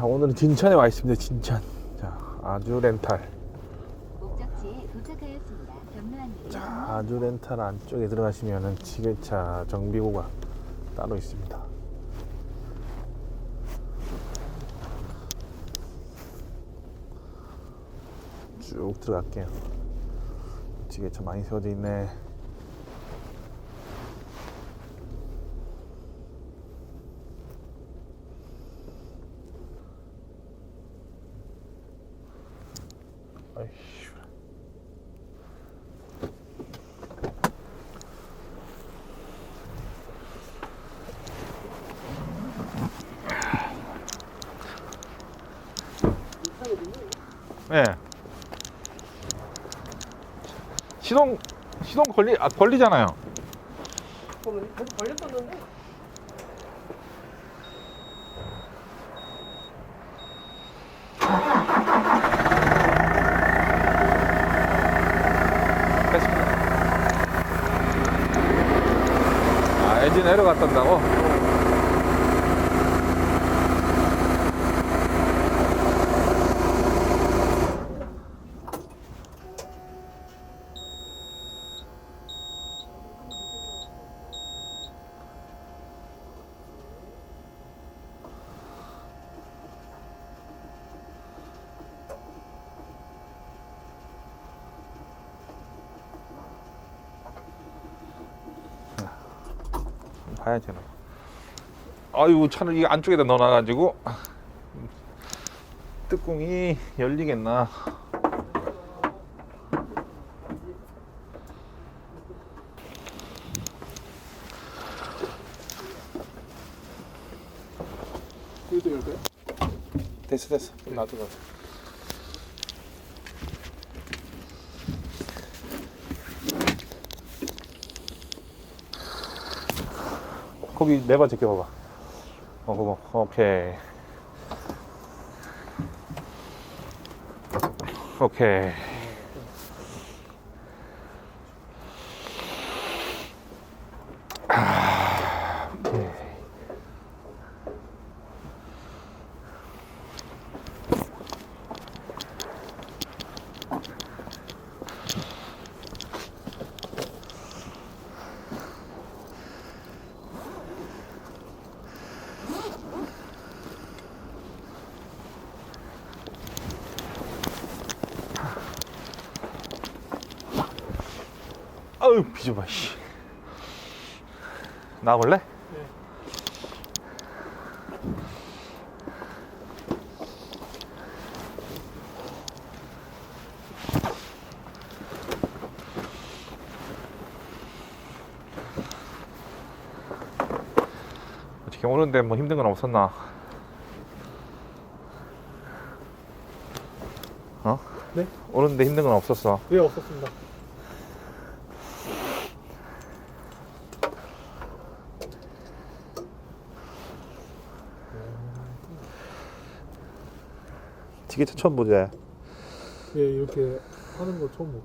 자 오늘은 진천에 와 있습니다. 진천. 자 아주 렌탈. 목적지에 도착하였습니다. 자 아주 렌탈 안쪽에 들어가시면은 지게차 정비고가 따로 있습니다. 쭉 들어갈게요. 지게차 많이 세워져 있네 시동 시동 걸리 아 걸리잖아요. 계속 걸렸었는데. 아 엔진 내려갔단다고? 봐야지. 나. 아유 차를 이 안쪽에다 넣어놔가지고 뚜껑이 열리겠나? 됐어 됐어. 놔둬 놔둬. 거기 레버 제껴봐봐. 어. 오케이. 오케이. 아유 비좁아 씨 나와볼래? 네. 어떻게 오는데 뭐 힘든 건 없었나? 어? 네? 오는데 힘든 건 없었어 예 없었습니다 지게차 처음 보지? 예 이렇게 하는 거 처음 보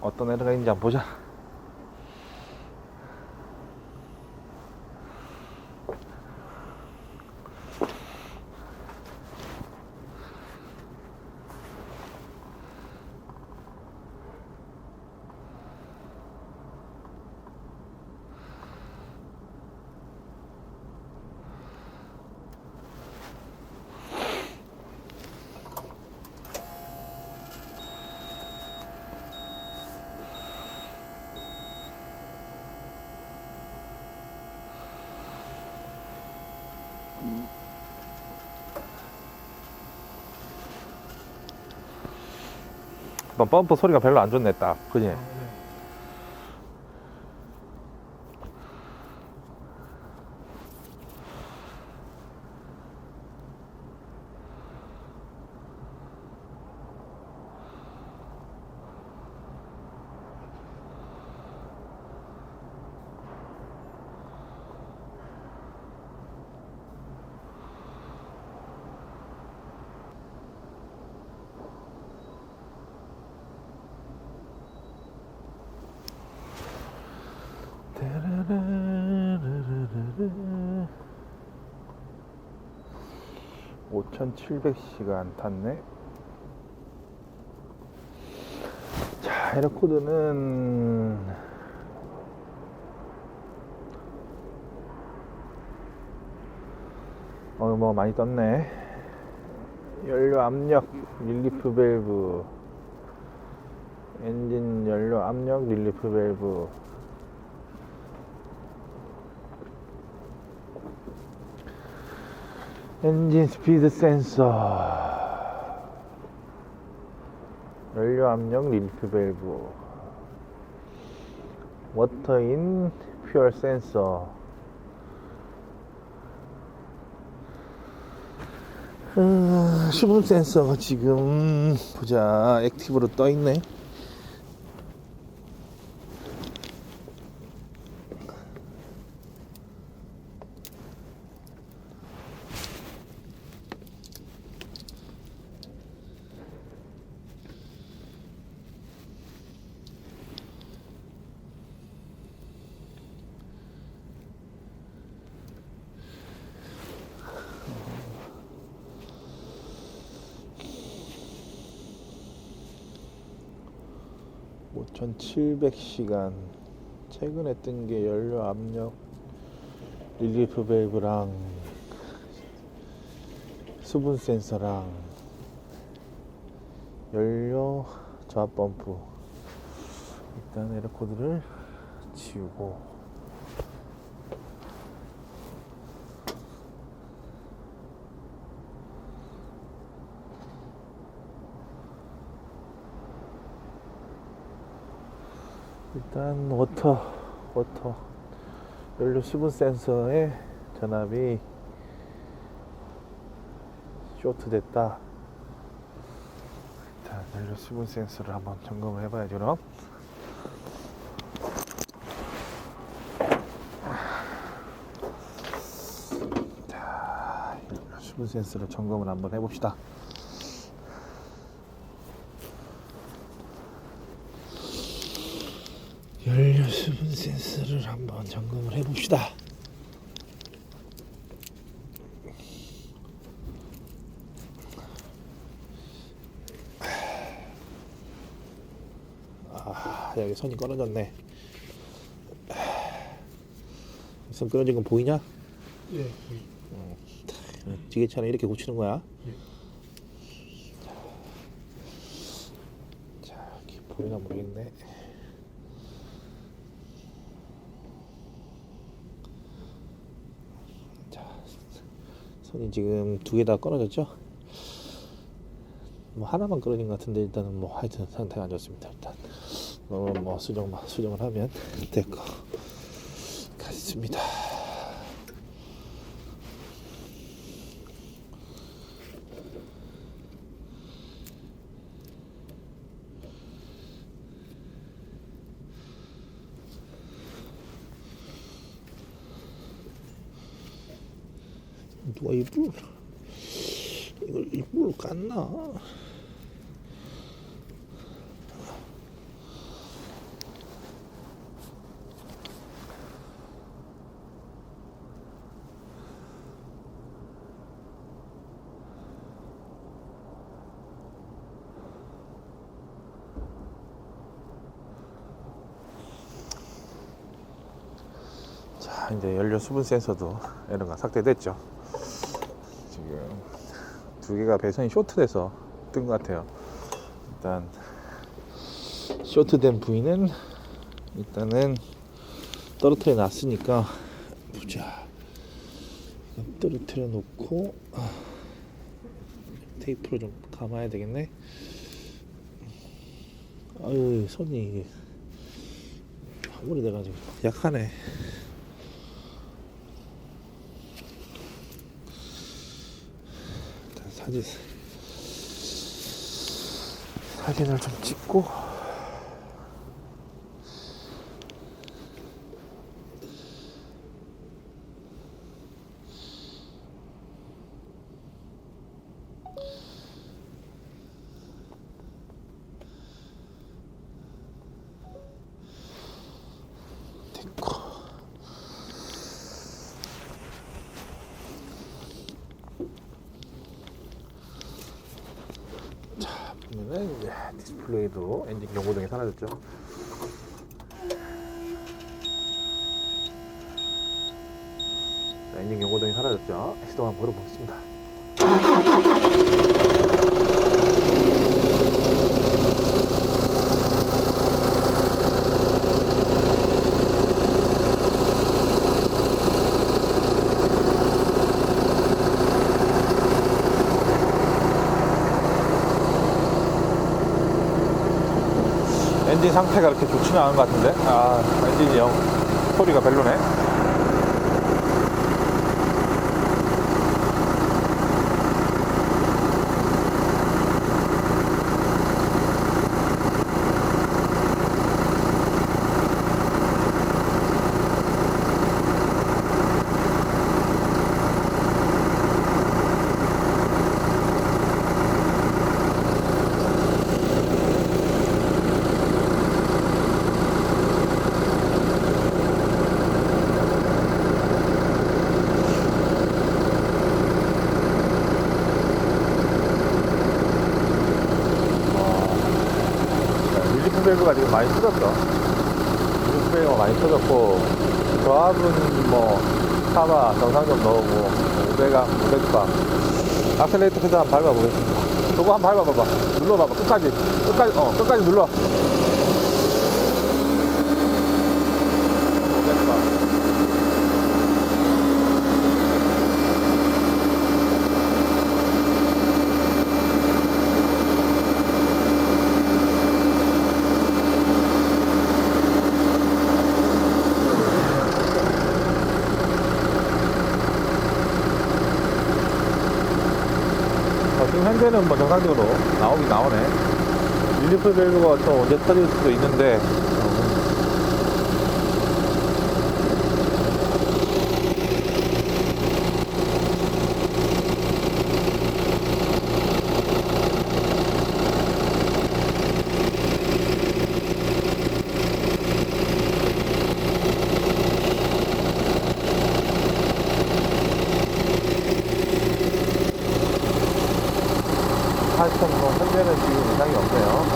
отан аайынбожа 뭐 펌프 소리가 별로 안 좋네 딱 그지? 5700시간 탔네. 자, 에어코드는 어, 뭐 많이 떴네. 연료 압력, 릴리프 밸브, 엔진 연료 압력, 릴리프 밸브. 엔진 스피드 센서. 연료 압력 릴프 밸브. 워터 인 퓨얼 센서. 음, 수분 센서가 지금 보자. 액티브로 떠 있네 (5700) 시간 최근에 뜬 게 연료 압력 릴리프 밸브랑 수분 센서랑 연료 저압 펌프 일단 에어코드를 지우고 일단 워터 워터. 연료 수분 센서의 전압이 쇼트 됐다. 일단 연료 수분 센서를 한번 점검을 해봐야죠 그럼. 자 연료 수분 센서를 점검을 한번 해봅시다 연료 수분 센서를 한번 점검을 해봅시다. 아, 여기 선이 끊어졌네. 선 끊어진 건 보이냐? 예. 예. 지게차는 이렇게 고치는 거야. 예. 자, 여기 보이나 모르겠네. 자, 손이 지금 두 개 다 끊어졌죠? 뭐 하나만 끊어진 것 같은데 일단은 뭐 하여튼 상태가 안 좋습니다. 일단 뭐, 뭐 수정 수정을 하면 될것 같습니다. 누가 일부러 이걸 일부러 깠나? 자 이제 연료 수분 센서도 에러가 삭제됐죠. 두 개가 배선이 쇼트돼서 뜬 것 같아요. 일단 쇼트된 부위는 일단은 떨어뜨려 놨으니까 보자. 떨어뜨려 놓고 테이프로 좀 감아야 되겠네. 아유 손이 화물이 돼가지고 약하네. 일단 사진 사진을 좀 찍고 자 보면은 이제 디스플레이도 엔진 경고등이 사라졌죠. 자, 엔진 경고등이 사라졌죠. 시동 한번 걸어보겠습니다 상태가 그렇게 좋지는 않은 것 같은데? 아 엔진이 영 소리가 별로네 밸브가 지금 많이 터졌죠. 밀리프 밸브가 많이 터졌고, 조합은 뭐, 사바 정상적 넣고, 500가, 500바. 악셀레이터 페달 한번 밟아보겠습니다. 저거 한번 밟아봐봐. 눌러봐봐. 끝까지. 끝까지, 어, 끝까지 눌러. 500바. 지금 현재는 뭐 정상적으로 나오긴 나오네. 밀리프 밸브가 또 언제 터질 수도 있는데, 어, 하여튼 뭐 현재는 지금 이상이 없네요.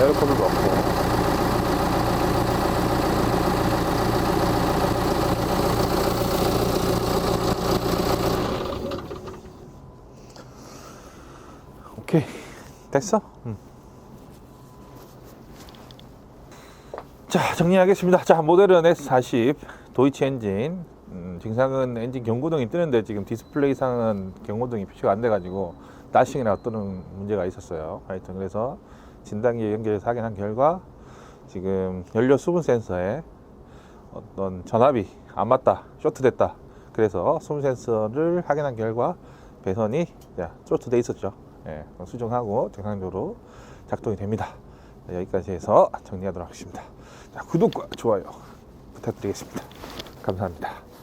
에어컨도 없고. 오케이 됐어? 음. 자 정리하겠습니다. 자 모델은 S40 도이치 엔진 음, 증상은 엔진 경고등이 뜨는데 지금 디스플레이상은 경고등이 표시가 안 돼가지고 다싱이나 뜨는 문제가 있었어요. 하여튼 그래서 진단기에 연결해서 확인한 결과 지금 연료 수분 센서에 어떤 전압이 안 맞다, 쇼트됐다. 그래서 수분 센서를 확인한 결과 배선이 자, 쇼트돼 있었죠. 예, 수정하고 정상적으로 작동이 됩니다. 자, 여기까지 해서 정리하도록 하겠습니다. 자, 구독과 좋아요 부탁드리겠습니다. 감사합니다.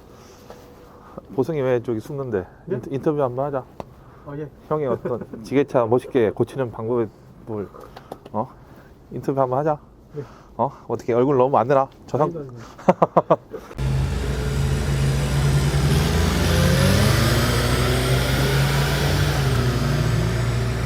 보승이 왜 저기 숨는데 네? 인터, 인터 뷰 한번 하자. 아 예. 형이 어떤 지게차 멋있게 고치는 방법을 어 인터뷰 한번 하자. 네. 어 어떻게 얼굴 너무 안 내나? 저 상, 아니다, 아니다.